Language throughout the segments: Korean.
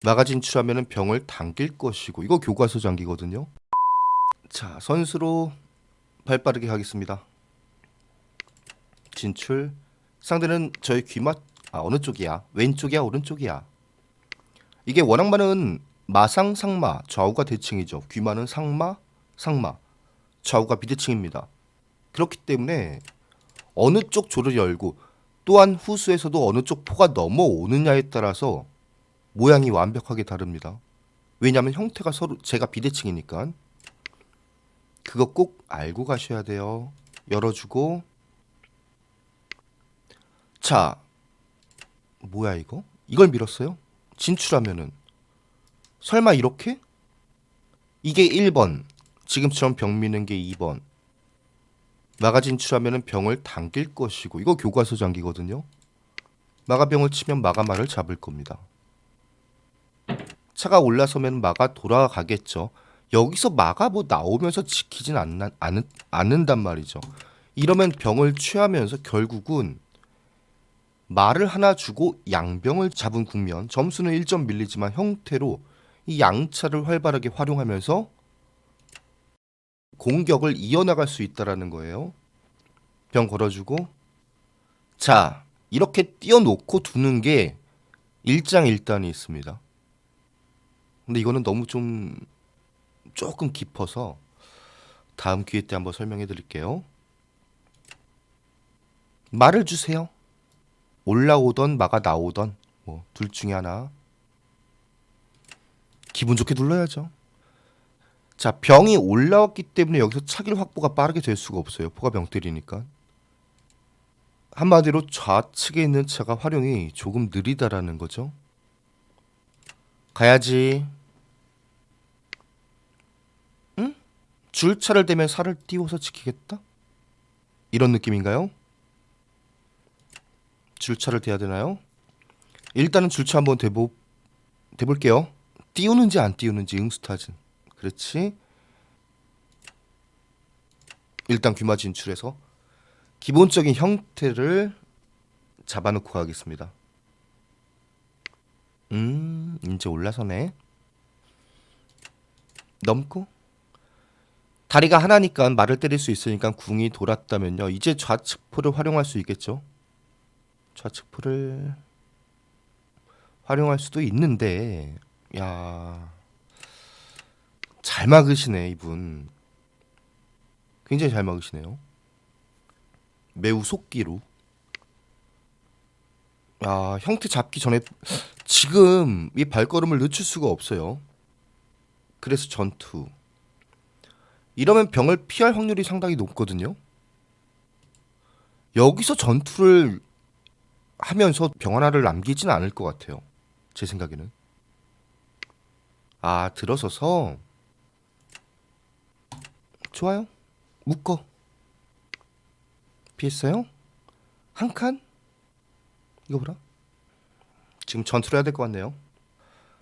나가 진출하면 병을 당길 것이고 이거 교과서 장기거든요. 자 선수로 발 빠르게 가겠습니다. 진출. 상대는 저의 귀맛. 아 어느 쪽이야? 왼쪽이야? 오른쪽이야? 이게 워낙 많은 마상 상마 좌우가 대칭이죠. 귀마는 상마 상마. 좌우가 비대칭입니다. 그렇기 때문에 어느 쪽 조를 열고 또한 후수에서도 어느 쪽 포가 넘어오느냐에 따라서 모양이 완벽하게 다릅니다. 왜냐하면 형태가 서로 제가 비대칭이니까. 그거 꼭 알고 가셔야 돼요. 열어주고. 자 뭐야 이거? 이걸 밀었어요? 진출하면은. 설마 이렇게? 이게 1번. 지금처럼 병 미는 게 2번. 마가 진출하면은 병을 당길 것이고. 이거 교과서 장기거든요. 마가병을 치면 마가마를 잡을 겁니다 차가 올라서면 마가 돌아가겠죠 여기서 마가 뭐 나오면서 지키진 않나, 않, 않는단 말이죠 이러면 병을 취하면서 결국은 말을 하나 주고 양병을 잡은 국면 점수는 1점 밀리지만 형태로 이 양차를 활발하게 활용하면서 공격을 이어나갈 수 있다라는 거예요. 병 걸어주고 자 이렇게 띄워놓고 두는 게 일장일단이 있습니다. 근데 이거는 너무 좀 조금 깊어서 다음 기회 때 한번 설명해 드릴게요. 말을 주세요. 올라오던 마가 나오던 뭐 둘 중에 하나 기분 좋게 눌러야죠. 자 병이 올라왔기 때문에 여기서 차길 확보가 빠르게 될 수가 없어요. 포가 병 때리니까 한마디로 좌측에 있는 차가 활용이 조금 느리다라는 거죠. 가야지. 줄차를 대면 살을 띄워서 지키겠다? 이런 느낌인가요? 줄차를 대야 되나요? 일단은 줄차 한번 대보 대볼게요. 띄우는지 안 띄우는지 응스타진. 그렇지. 일단 귀마 진출해서 기본적인 형태를 잡아놓고 가겠습니다. 음, 이제 올라서네. 넘고 다리가 하나니까 말을 때릴 수 있으니까 궁이 돌았다면요. 이제 좌측포를 활용할 수 있겠죠. 좌측포를 활용할 수도 있는데 야. 잘 막으시네, 이분. 굉장히 잘 막으시네요. 매우 속기로. 야, 형태 잡기 전에 지금 이 발걸음을 늦출 수가 없어요. 그래서 전투. 이러면 병을 피할 확률이 상당히 높거든요. 여기서 전투를 하면서 병 하나를 남기진 않을 것 같아요. 제 생각에는. 아, 들어서서 좋아요. 묶어. 피했어요? 한 칸? 이거 보라. 지금 전투를 해야 될 것 같네요.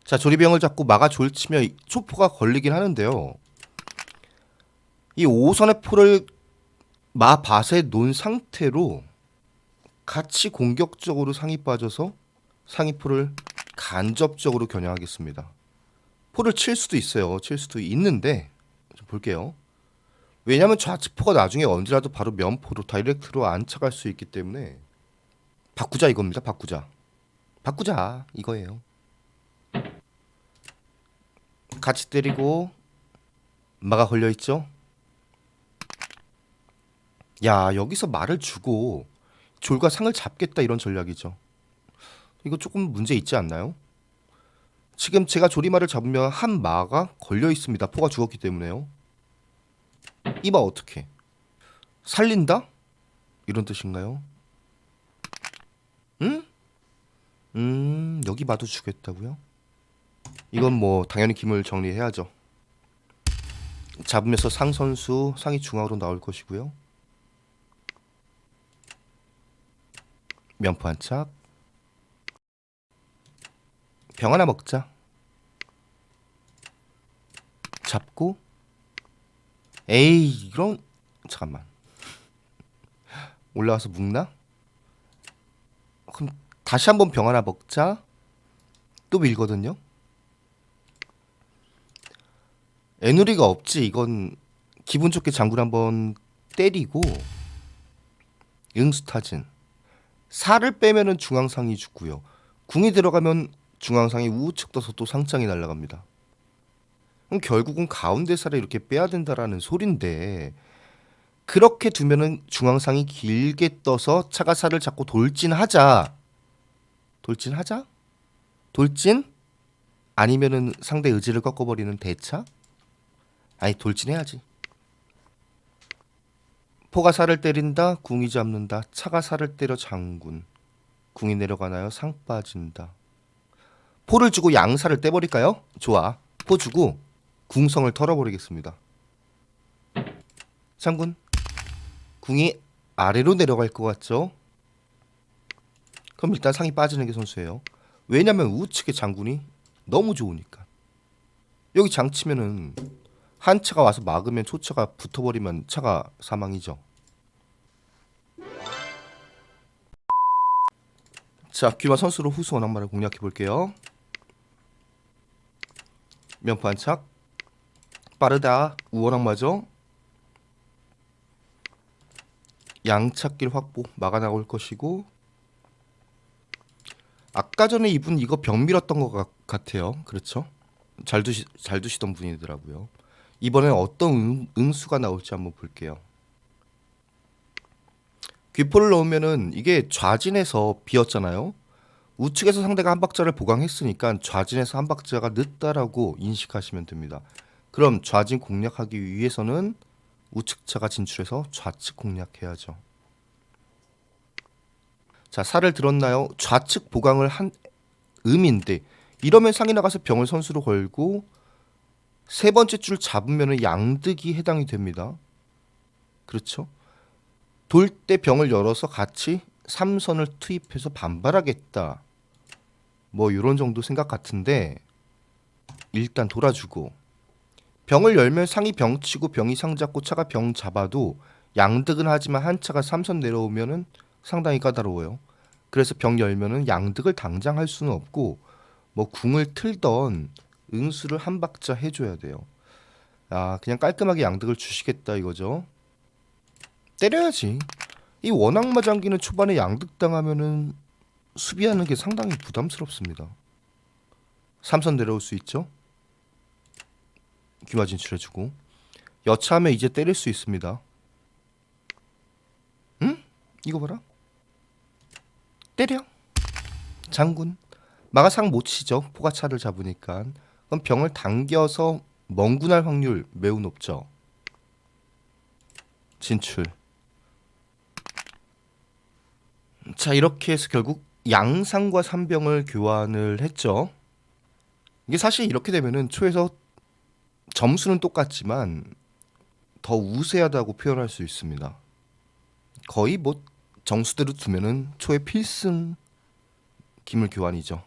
자, 조리병을 잡고 막아 졸치며 이 초포가 걸리긴 하는데요. 이 5선의 포를 마밭에 놓은 상태로 같이 공격적으로 상이 빠져서 상위 포를 간접적으로 겨냥하겠습니다. 포를 칠 수도 있어요. 칠 수도 있는데 좀 볼게요. 왜냐하면 좌측포가 나중에 언제라도 바로 면포로 다이렉트로 안착할 수 있기 때문에 바꾸자 이겁니다. 바꾸자. 바꾸자 이거예요. 같이 때리고 마가 걸려 있죠. 야 여기서 말을 주고 졸과 상을 잡겠다 이런 전략이죠. 이거 조금 문제 있지 않나요? 지금 제가 조리마를 잡으면 한 마가 걸려 있습니다. 포가 죽었기 때문에요. 이 마 어떻게? 살린다? 이런 뜻인가요? 응? 음, 여기 마도 주겠다고요? 이건 뭐 당연히 김을 정리해야죠. 잡으면서 상 선수 상이 중앙으로 나올 것이고요. 면포 한 짝. 병 하나 먹자. 잡고 에이 이런 잠깐만 올라와서 묵나? 그럼 다시 한번 병 하나 먹자. 또 밀거든요. 애누리가 없지. 이건 기분 좋게 장군 한번 때리고 응수타진. 살을 빼면은 중앙상이 죽고요. 궁이 들어가면 중앙상이 우측 떠서 또 상장이 날아갑니다. 그럼 결국은 가운데 살을 이렇게 빼야 된다라는 소린데 그렇게 두면은 중앙상이 길게 떠서 차가 살을 잡고 돌진하자. 돌진하자? 돌진? 아니면은 상대 의지를 꺾어버리는 대차? 아니 돌진해야지. 포가 살을 때린다. 궁이 잡는다. 차가 살을 때려 장군. 궁이 내려가나요? 상 빠진다. 포를 주고 양살을 떼버릴까요? 좋아. 포 주고 궁성을 털어버리겠습니다. 장군. 궁이 아래로 내려갈 것 같죠? 그럼 일단 상이 빠지는 게 선수예요. 왜냐면 우측에 장군이 너무 좋으니까. 여기 장 치면은 한 차가 와서 막으면 초차가 붙어버리면 차가 사망이죠. 자, 귀마 선수로 후수 원악마를 공략해 볼게요. 면판착 빠르다 우원악마죠. 양착길 확보 막아 나올 것이고 아까 전에 이분 이거 병 밀었던 것 같- 같아요. 그렇죠? 잘 두시 잘 두시던 분이더라고요. 이번엔 어떤 응, 응수가 나올지 한번 볼게요. 귀포를 넣으면은 이게 좌진에서 비었잖아요. 우측에서 상대가 한 박자를 보강했으니까 좌진에서 한 박자가 늦다라고 인식하시면 됩니다. 그럼 좌진 공략하기 위해서는 우측차가 진출해서 좌측 공략해야죠. 자, 살을 들었나요? 좌측 보강을 한 음인데 이러면 상이 나가서 병을 선수로 걸고 세 번째 줄 잡으면은 양득이 해당이 됩니다. 그렇죠? 돌 때 병을 열어서 같이 삼선을 투입해서 반발하겠다. 뭐 이런 정도 생각 같은데 일단 돌아주고 병을 열면 상이 병 치고 병이 상 잡고 차가 병 잡아도 양득은 하지만 한 차가 삼선 내려오면은 상당히 까다로워요. 그래서 병 열면은 양득을 당장 할 수는 없고 뭐 궁을 틀던 응수를 한 박자 해줘야 돼요. 아 그냥 깔끔하게 양득을 주시겠다 이거죠. 때려야지. 이 원악마 장기는 초반에 양득 당하면은 수비하는 게 상당히 부담스럽습니다. 삼선 내려올 수 있죠. 귀마 진출해주고 여차하면 이제 때릴 수 있습니다. 응? 이거 봐라. 때려. 장군. 마가상 못 치죠. 포가차를 잡으니까. 그럼 병을 당겨서 멍군할 확률 매우 높죠. 진출. 자 이렇게 해서 결국 양상과 삼병을 교환을 했죠. 이게 사실 이렇게 되면은 초에서 점수는 똑같지만 더 우세하다고 표현할 수 있습니다. 거의 뭐 정수대로 두면은 초의 필승 기물 교환이죠.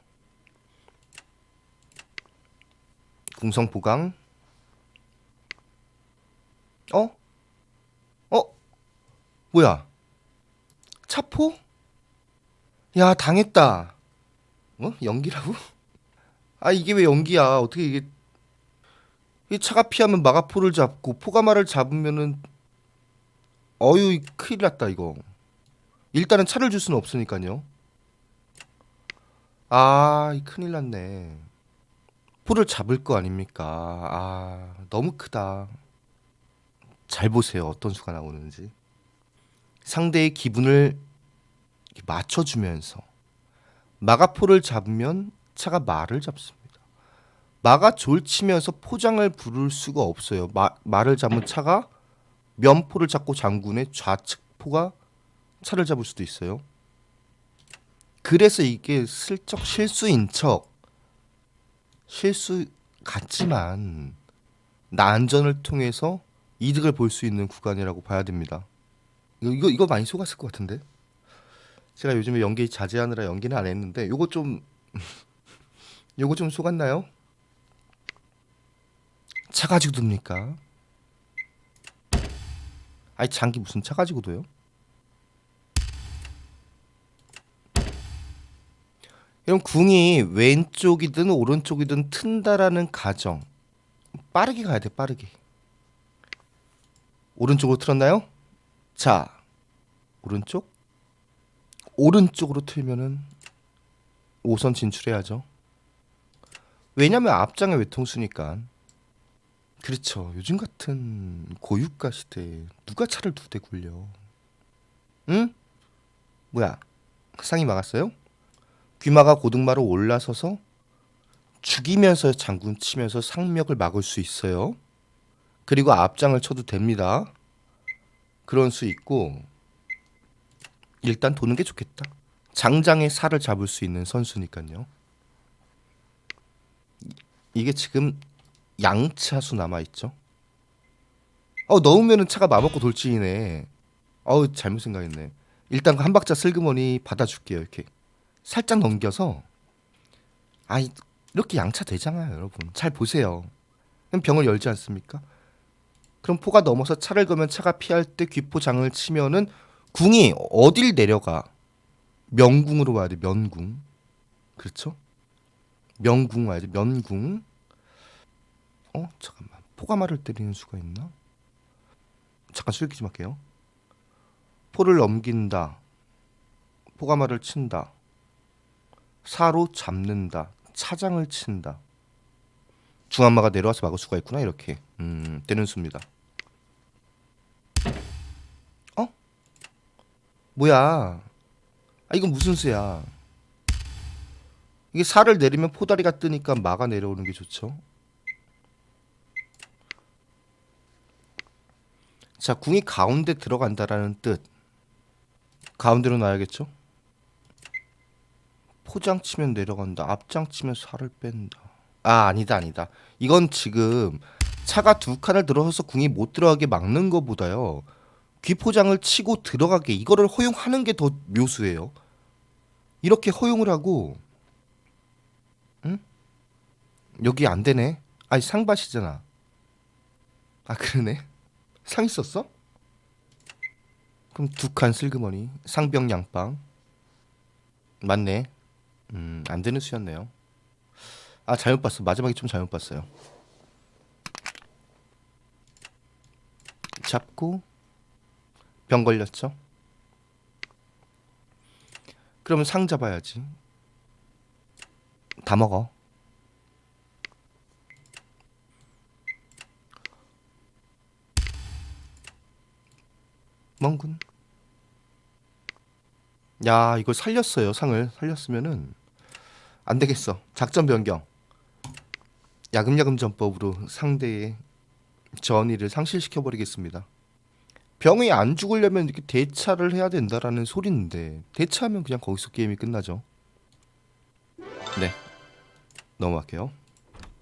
궁성 보강. 어? 어? 뭐야? 차포? 야 당했다. 어? 연기라고? 아 이게 왜 연기야? 어떻게 이게 이 차가 피하면 마가포를 잡고 포가마를 잡으면은 어유 큰일 났다 이거. 일단은 차를 줄 수는 없으니까요. 아, 이 큰일 났네. 포를 잡을 거 아닙니까? 아, 너무 크다. 잘 보세요. 어떤 수가 나오는지. 상대의 기분을 맞춰주면서 마가포를 잡으면 차가 말을 잡습니다. 마가 졸치면서 포장을 부를 수가 없어요. 마, 말을 잡은 차가 면포를 잡고 장군의 좌측 포가 차를 잡을 수도 있어요. 그래서 이게 슬쩍 실수인 척 실수 같지만 난전을 통해서 이득을 볼 수 있는 구간이라고 봐야 됩니다. 이거 이거, 많이 속았을 것 같은데. 제가 요즘에 연기 자제하느라 연기는 안 했는데 요거 좀 요거 좀 속았나요? 차 가지고 둡니까? 아니 장기 무슨 차 가지고 둬요? 이런 궁이 왼쪽이든 오른쪽이든 튼다라는 가정. 빠르게 가야 돼 빠르게. 오른쪽으로 틀었나요? 자 오른쪽. 오른쪽으로 틀면은 5선 진출해야죠. 왜냐면 앞장의 외통수니까. 그렇죠. 요즘 같은 고유가 시대에 누가 차를 두 대 굴려? 응? 뭐야? 상이 막았어요? 귀마가 고등마로 올라서서 죽이면서 장군 치면서 상명을 막을 수 있어요. 그리고 앞장을 쳐도 됩니다. 그런 수 있고 일단 도는 게 좋겠다. 장장의 살을 잡을 수 있는 선수니까요. 이- 이게 지금 양차수 남아 있죠. 어 넣으면은 차가 마법고 돌진이네. 어우 잘못 생각했네. 일단 그한 박자 슬그머니 받아줄게요 이렇게 살짝 넘겨서 아이 이렇게 양차 되잖아요 여러분. 잘 보세요. 그럼 병을 열지 않습니까? 그럼 포가 넘어서 차를 거면 차가 피할 때 귀포장을 치면은 궁이 어딜 내려가? 명궁으로 와야 돼 면궁. 그렇죠? 명궁 와야 돼 면궁. 어 잠깐만. 포가마를 때리는 수가 있나? 잠깐 술기 좀 할게요. 포를 넘긴다. 포가마를 친다 사로 잡는다 차장을 친다. 중한마가 내려와서 막을 수가 있구나 이렇게. 음 되는 수입니다. 어? 뭐야? 아 이건 무슨 수야? 이게 살을 내리면 포다리가 뜨니까 마가 내려오는 게 좋죠? 자 궁이 가운데 들어간다라는 뜻. 가운데로 놔야겠죠 포장 치면 내려간다. 앞장 치면 살을 뺀다. 아 아니다 아니다. 이건 지금 차가 두 칸을 들어서서 궁이 못 들어가게 막는 것보다요. 귀포장을 치고 들어가게 이거를 허용하는 게 더 묘수예요. 이렇게 허용을 하고, 응? 여기 안 되네. 아니 상밭이잖아. 아 그러네. 상 있었어? 그럼 두 칸 슬그머니 상병 양빵 맞네. 음, 안 되는 수였네요. 아, 잘못 봤어. 마지막에 좀 잘못 봤어요. 잡고 병 걸렸죠? 그러면 상 잡아야지. 다 먹어. 멍군. 야, 이걸 살렸어요. 상을 살렸으면은 안 되겠어. 작전 변경. 야금야금 전법으로 상대의 전의를 상실시켜 버리겠습니다. 병이 안 죽으려면 이렇게 대차를 해야 된다라는 소리인데 대차하면 그냥 거기서 게임이 끝나죠. 네. 넘어갈게요.